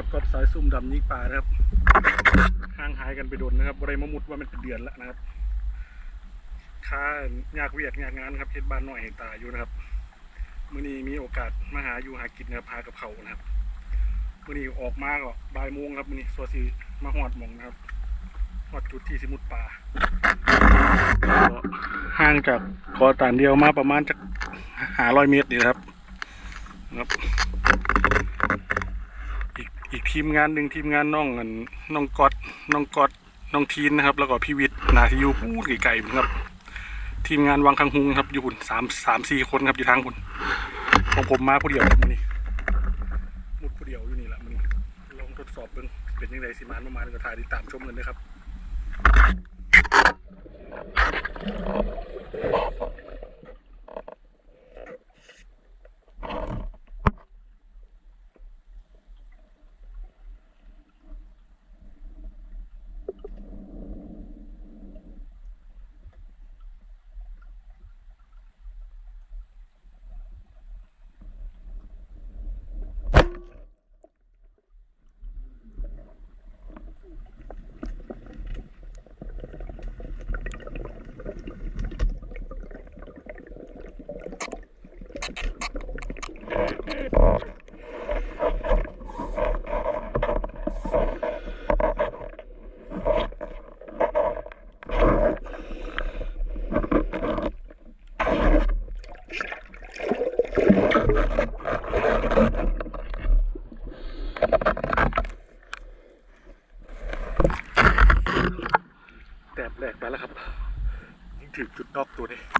กับกอบสายซุ่มดำยิงป่านะครับห่างหายกันไปโดนนะครับบริมามุดว่ามันเป็นเดือนแล้วนะครับค้ายากเวียกยากงานครับเฮ็ดบ้านน้อยให้ตาอยู่นะครับมื้อนี้มีโอกาสมาหาอยู่หากินนะครับหากับเขานะครับมื้อนี้ออกมาก็บ่ายโมงครับมื้อนี้สวสิมาหอดมองนะครับหอดจุดที่สมุดป่าห่างจากกอตานเดียวมาประมาณจักหาร้อยเมตรนี่ครับ อีกอีก ทีมงานหนึ่งทีมงานน้องอันน้องกอดน้องกอดน้องทีนนะครับ แล้วก็พี่วิทย์นาทีอยู่พูดไกลๆครับ ทีมงานวังคังหุงครับอยู่หุ่นสามสามสี่คนครับอยู่ทางหุ่นของผมมาผู้เดียวครับมันนี่มุดผู้เดียวอยู่นี่แหละมันลองทดสอบเบิ่งเป็นยังไงสิมานประมาณก็ถ่ายติดตามชมกันเลยครับ แตบแรกไปแล้วครับ ยิงถึงจุดนอกตัวนี้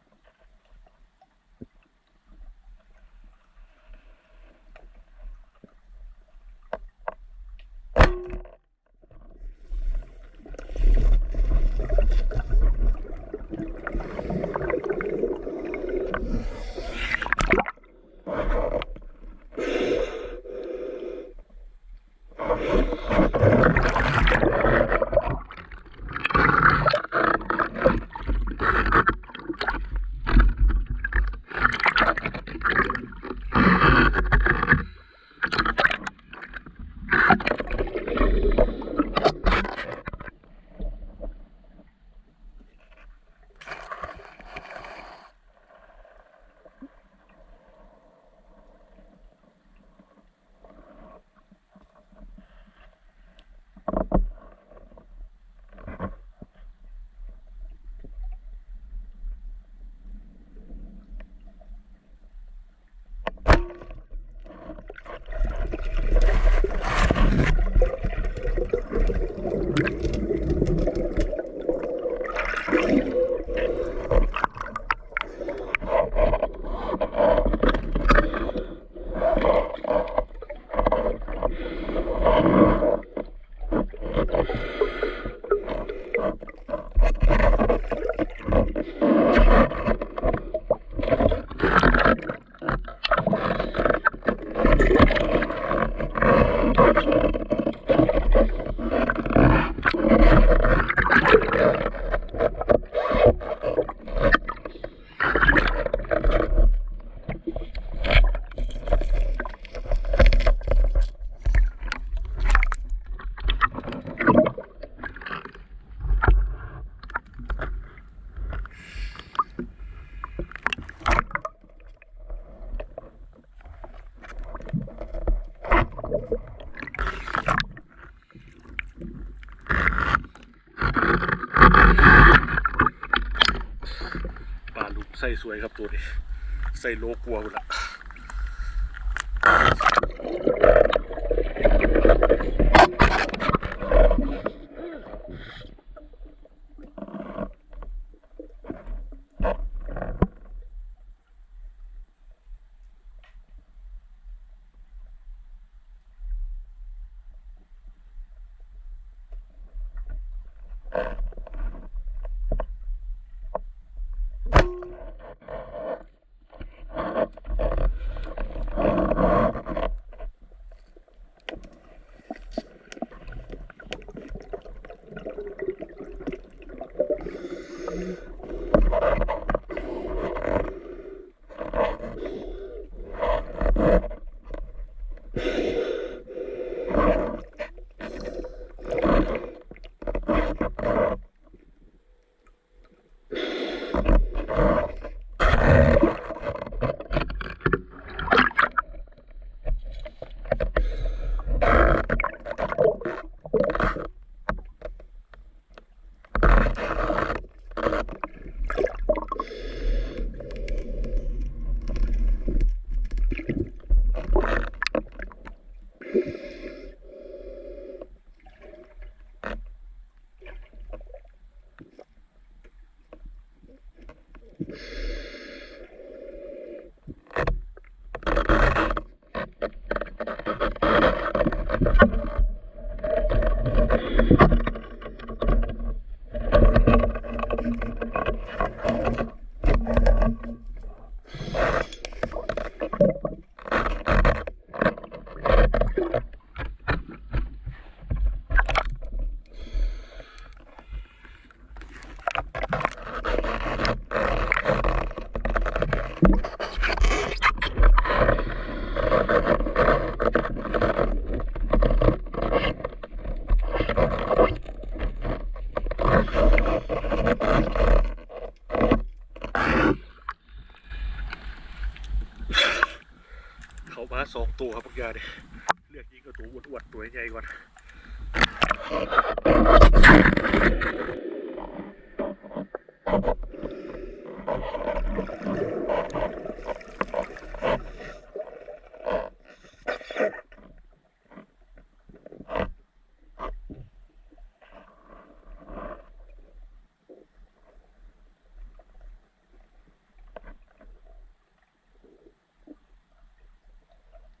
ส่สวยครับตัวนี้ ใส่โลกลัวหมดละ เขามาสองตัวครับพวกยาดิเลือกยิงกระตัวอวดๆตัวใหญ่ก่อน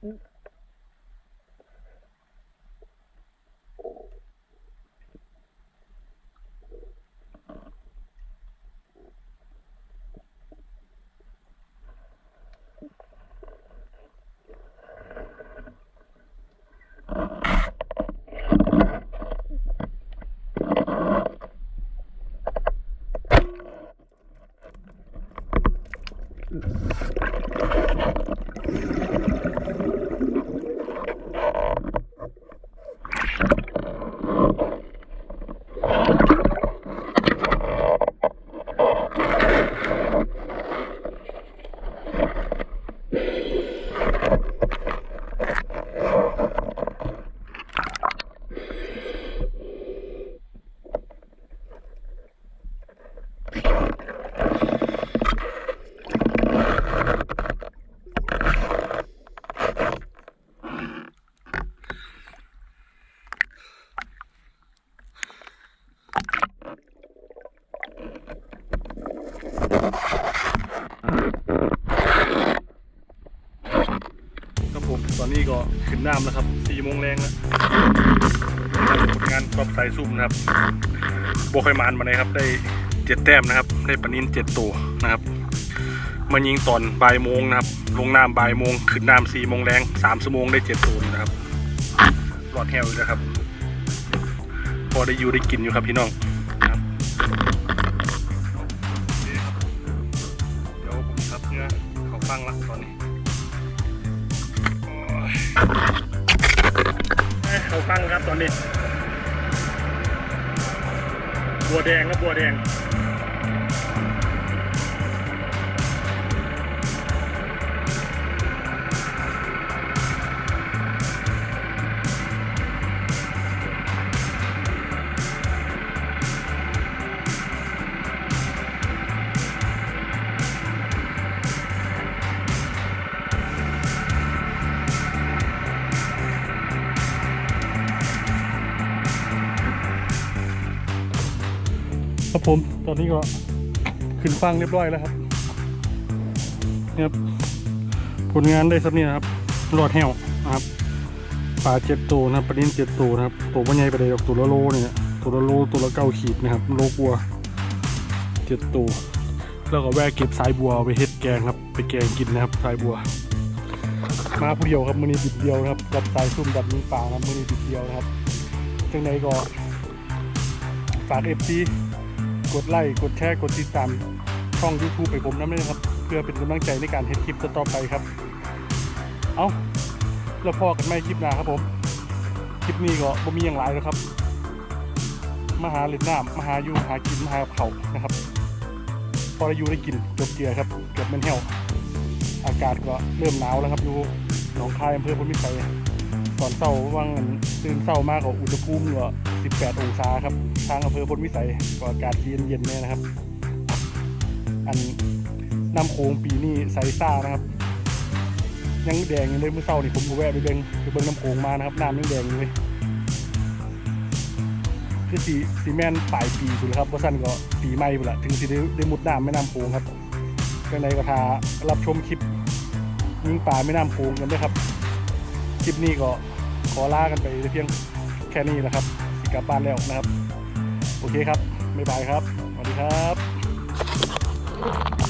ครับผมตอนนี้ น้ำแล้วครับสี่โมงแรงแล้วผลงานกอบสายซุ่มนะครับโบคอยมานมาเลยครับ ได้เจ็ดแต้มนะครับ ได้ปนินเจ็ดตัวนะครับมายิงตอนบ่ายโมงนะครับ ลงน้ำบ่ายโมงขึ้นน้ำสี่โมงแรงสามชั่วโมงได้เจ็ดตัวนะครับรอดแฮวอยู่นะครับ พอได้อยู่ได้กินอยู่ครับพี่น้อง เขาตั้งครับตอนนี้ บัวแดงครับบัวแดง ครับผมตอนนี้ก็ขึ้นฟังเรียบร้อยแล้วครับเนี่ยครับผลงานได้สักนี่นะครับรอดแหวนะครับปลาเจ็ดตัวนะครับปลาดิ้นเจ็ดตัวนะครับตัวว่าใหญ่ไปเลยดอกตัวละโลเนี่ยตัวละโลตัวละเก้าขีดนะครับโลกัวเจ็ดตัวแล้วก็แวะเก็บสายบัวไปเฮ็ดแกงครับ ไปแกงกินนะครับสายบัว มาผู้เดียวครับมือนี้ดิบเดียวนะครับกับสายซุ่มดับยิงปลานะมือนี้ดิบเดียวนะครับจังใดก็ฝากเอฟซี กดไลค์กดแชร์กดติดตามช่อง YouTube ไปผมน้ำด้วยนะครับ เพื่อเป็นกำลังใจในการเฮ็ดคลิปต่อไปครับ เอาแล้วพอกันไม่คลิปหน้าครับผม คลิปนี้ก็บ่มีอย่างไรแล้วครับมาหาเล่นน้ำมาหาอยู่หากินมาหาเขานะครับ พอได้อยู่ได้กินจบเกียร์ครับเกือบมันแห้วอากาศก็เริ่มหนาวแล้วครับอยู่หนองคายอำเภอพลพิสัยตอนเช้าว่างตื่นเช้ามากกว่าอุณหภูมิก็18 องศาครับ ทางอำเภอพลวิสัยก็อากาศเย็นเย็นๆเนี่ยนะครับ อันน้ำโขงปีนี้ใสซ่านะครับ ยังแดงอยู่เลยเมื่อเช้านี่ผมก็แวะไปเบิ่งไปเบิ่งน้ำโขงมานะครับน้ำยังแดงอยู่เลยคือสีสีแมนปลายปีสุดแล้วครับว่าสั้นก็ปีใหม่พุ่นละถึงสิได้ได้มุดน้ำแม่น้ำโขงครับจังใดก็ทารับชมคลิปยิงป่าไม่น้ำโขงกันด้วยครับ คลิปนี้ก็ขอลากันไปเพียงแค่นี้แหละครับกลับบ้านแล้วนะครับ เคครับ บ๊ายบายครับ สวัสดีครับ